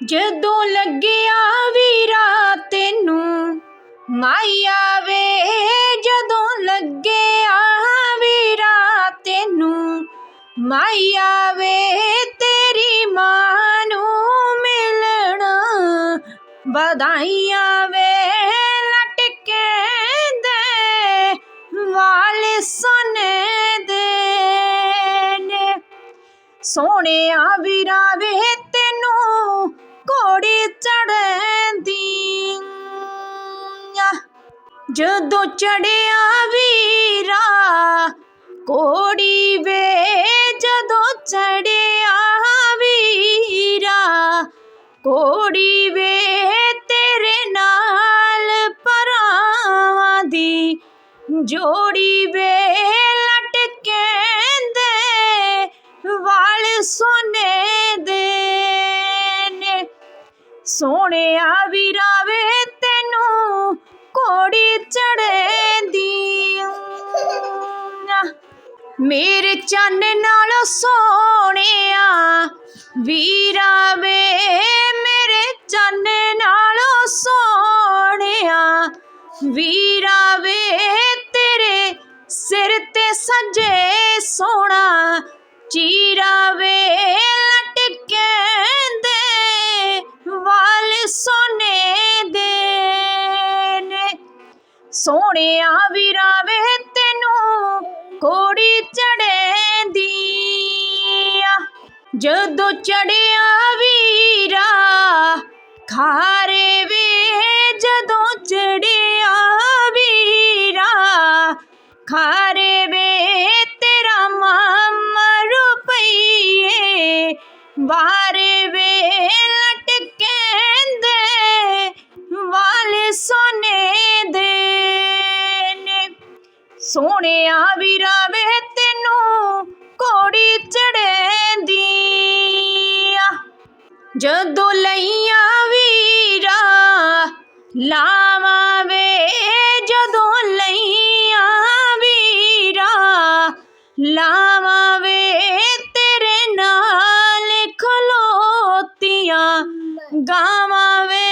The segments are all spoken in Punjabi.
ਜਦੋਂ ਲੱਗਿਆ ਵੀਰਾ ਤੈਨੂੰ, ਮਾਇਆ ਵੇ, ਜਦੋਂ ਲੱਗਿਆ ਵੀਰਾ ਤੈਨੂੰ, ਮਾਇਆ ਵੇ, ਤੇਰੀ ਮਾਂ ਨੂੰ ਮਿਲਣਾ ਵਧਾਈਆਂ ਵੇ ਲਟਕੇ ਦੇ ਵਾਲ ਸੋਨੇ ਦੇ ਨੇ ਸੋਹਣਿਆ ਵੀਰਾ ਵੇ ਘੋੜੀ ਜਦੋਂ ਚੜਿਆ ਵੀਰਾ ਕੋੜੀ ਵੇ ਜਦੋਂ ਚੜਿਆ ਵੀਰਾ ਕੋੜੀ ਵੇ ਤੇਰੇ ਨਾਲ ਪਰਾਵਾਂ ਦੀ ਜੋੜੀ ਵੇ ਲਟਕੇ ਦੇ ਵਾਲ ਸੋਨੇ ਸੋਹਣਿਆ ਵੀਰਾ ਵੇ, ਤੈਨੂੰ ਕੋੜੀ ਚੜ੍ਹਦੀ ਮੇਰੇ ਚੰਨ ਨਾਲ ਸੋਹਣਿਆ ਵੀਰਾ ਵੇ, ਮੇਰੇ ਚੰਨ ਨਾਲ ਸੋਹਣਿਆ ਵੀਰਾ ਵੇ, ਤੇਰੇ ਸਿਰ ਤੇ ਸਜੇ ਸੋਹਣਿਆ ਵੀਰਾ ਵੇ ਤੈਨੂੰ ਕੋੜੀ ਚੜ੍ਹਦੀ ਆ ਜਦੋਂ ਚੜਿਆ ਵੀਰਾ ਖਾਰੇ ਵੇ ਜਦੋਂ ਚੜ ਸੋਹਣਿਆ ਵੀਰਾ ਵੇ ਤੈਨੂੰ ਕੋੜੀ ਚੜ੍ਹਦੀ ਆ ਜਦੋਂ ਲਈਆਂ ਵੀਰਾ ਲਾਵਾਂ ਵੇ, ਜਦੋਂ ਲਈਆਂ ਵੀਰਾ ਲਾਵਾਂ ਵੇ, ਤੇਰੇ ਨਾਲ ਖਲੋਤੀਆਂ ਗਾਵਾਂ ਵੇ।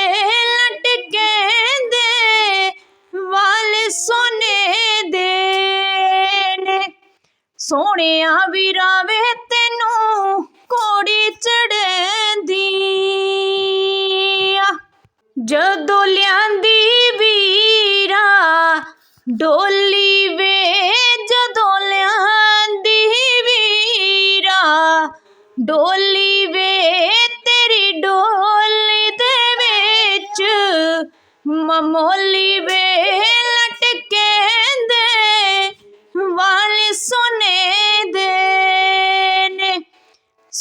ਸੋਹਣਿਆ ਵੀਰਾ ਵੇ ਤੈਨੂੰ ਕੋੜੀ ਚੜ੍ਹਦੀ ਜਦੋਂ ਲਿਆਂਦੀ ਵੀਰਾ ਡੋਲੀ ਵੇ, ਜਦੋਂ ਲਿਆਂਦੀ ਵੀਰਾ ਡੋਲੀ ਵੇ, ਤੇਰੀ ਡੋਲੀ ਦੇ ਵਿੱਚ ਮਮੋਲੀ ਵੇ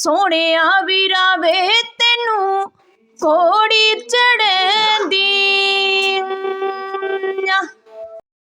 ਸੋਹਣਿਆ ਵੀਰਾ ਵੇ ਤੈਨੂੰ ਕੋੜੀ ਚੜੇ